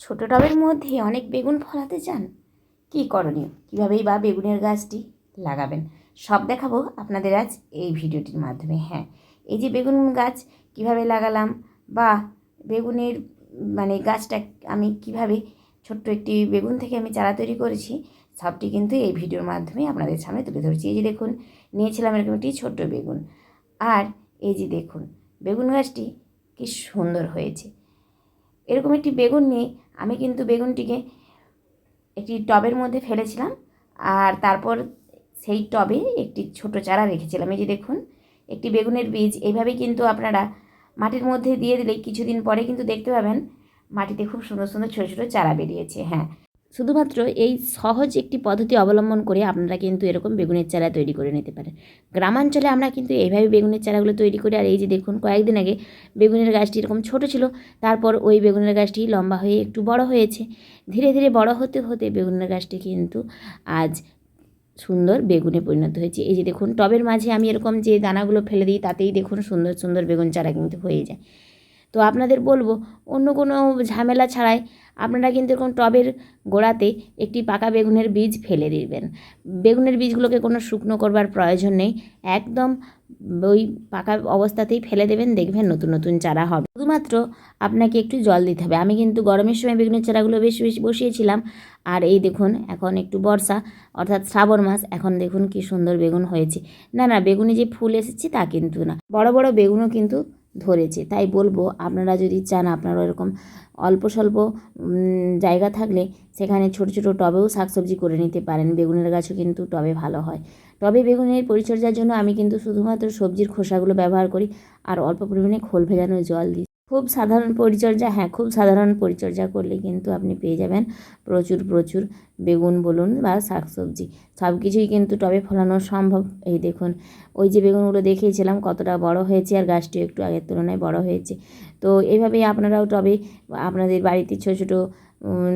ছোটো টবের মধ্যে অনেক বেগুন ফলাতে চান? কী করণীয়? কীভাবেই বা বেগুনের গাছটি লাগাবেন? সব দেখাবো আপনাদের আজ এই ভিডিওটির মাধ্যমে। হ্যাঁ এই যে বেগুন গাছ কীভাবে লাগালাম বা বেগুনের মানে গাছটা আমি কীভাবে ছোট্ট একটি বেগুন থেকে আমি চারা তৈরি করেছি, সবটি কিন্তু এই ভিডিওর মাধ্যমে আপনাদের সামনে তুলে ধরছি। এই যে দেখুন, নিয়েছিলাম এরকম একটি ছোট্ট বেগুন। আর এই যে দেখুন, বেগুন গাছটি কি সুন্দর হয়েছে। এরকম একটি বেগুন নিয়ে আমি কিন্তু বেগুনটিকে একটি টবের মধ্যে ফেলেছিলাম আর তারপর সেই টবে একটি ছোট চারা রেখেছিলাম। এই যে দেখুন, একটি বেগুনের বীজ। এইভাবে কিন্তু আপনারা মাটির মধ্যে দিয়ে দিলে কিছুদিন পরে কিন্তু দেখতে পাবেন মাটিতে খুব সুন্দর সুন্দর ছোটো ছোটো চারা বেরিয়েছে। হ্যাঁ শুধুমাত্র এই সহজ একটি পদ্ধতি অবলম্বন করে আপনারা কিন্তু এরকম বেগুনের চারা তৈরি করে নিতে পারেন। গ্রামাঞ্চলে আমরা কিন্তু এইভাবে বেগুনের চারাগুলো তৈরি করি, আর এই যে দেখুন, কয়েকদিন আগে বেগুনের গাছটি এরকম ছোট ছিল, তারপর ওই বেগুনের গাছটি লম্বা হয়ে একটু বড় হয়েছে। ধীরে ধীরে বড় হতে হতে বেগুনের গাছটি কিন্তু আজ সুন্দর বেগুনে পরিণত হয়েছে। এই যে দেখুন, টবের মাঝে আমি এরকম যে দানাগুলো ফেলে দিই, তাতেই দেখুন সুন্দর সুন্দর বেগুন চারা কিন্তু হয়ে যায়। তো আপনাদের বলব, অন্য কোনো ঝামেলা ছাড়াই আপনারা কিন্তু এরকম টবের গোড়াতে একটি পাকা বেগুনের বীজ ফেলে দিবেন। বেগুনের বীজগুলোকে কোনো শুকনো করবার প্রয়োজন নেই, একদম ওই পাকা অবস্থাতেই ফেলে দেবেন, দেখবেন নতুন নতুন চারা হবে। শুধুমাত্র আপনাকে একটু জল দিতে হবে। আমি কিন্তু গরমের সময় বেগুনের চারাগুলো বেশি বেশি বসিয়েছিলাম, আর এই দেখুন এখন একটু বর্ষা, অর্থাৎ শ্রাবণ মাস, এখন দেখুন কি সুন্দর বেগুন হয়েছে। না না, বেগুনে যে ফুল এসেছে তা কিন্তু না। বড় বড় বেগুনও কিন্তু ধরেছে। তাই বলব, আপনারা যদি চান আপনারা এরকম অল্প স্বল্প জায়গা থাকলে সেখানে ছোট ছোট টবেও শাকসবজি করে নিতে পারেন। বেগুনের গাছও কিন্তু টবে ভালো হয়। টবে বেগুনের পরিচর্যার জন্য আমি কিন্তু শুধুমাত্র সবজির খোসাগুলো ব্যবহার করি আর অল্প পরিমাণে খোল ভেজানো জল দিই। খুব সাধারণ পরিচর্যা হ্যাঁ খুব সাধারণ পরিচর্যা করলে কিন্তু আপনি পেয়ে যাবেন। প্রচুর প্রচুর বেগুন, বলুন বা শাকসবজি সব কিছুই কিন্তু টবে ফলানো সম্ভব। এই দেখুন, ওই যে বেগুনগুলো দেখিয়েছিলাম কতটা বড় হয়েছে আর গাছটি একটু আগের তুলনায় বড় হয়েছে। তো এইভাবেই আপনারাও টবে, আপনাদের বাড়িতে ছোটো ছোটো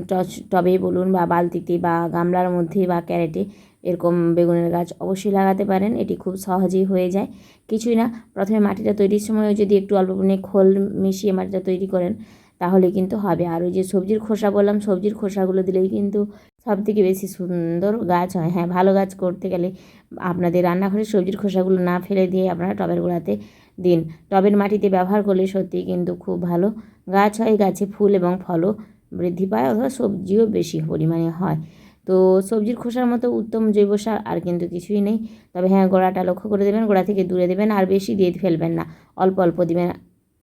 টচ- টবে বলুন বা বালতিতে বা গামলার মধ্যে বা ক্যারেটে এরকম বেগুনের গাছ অবশ্যই লাগাতে পারেন। এটি খুব সহজেই হয়ে যায়। কিছুই না, প্রথমে মাটিটা তৈরির সময় যদি একটু অল্প পরিমাণে খোল মিশিয়ে মাটিটা তৈরি করেন, তাহলে কিন্তু হবে। আর ওই যে সবজির খোসা বললাম, সবজির খোসাগুলো দিলেই কিন্তু সব থেকে বেশি সুন্দর গাছ হয়। হ্যাঁ ভালো গাছ করতে গেলে আপনাদের রান্নাঘরের সবজির খোসাগুলো না ফেলে দিয়ে আপনারা টবের গোড়াতে দিন। টবের মাটিতে ব্যবহার করলে সত্যিই কিন্তু খুব ভালো গাছ হয়। গাছে ফুল এবং ফলও বৃদ্ধি পায় অথবা সবজিও বেশি পরিমাণে হয়। তো সবজির খোসার মতো উত্তম জৈব সার আর কিন্তু কিছুই নেই। তবে হ্যাঁ গোড়াটা লক্ষ্য করে দেবেন, গোড়া থেকে দূরে দেবেন আর বেশি দিয়ে ফেলবেন না। অল্প অল্প দিবেন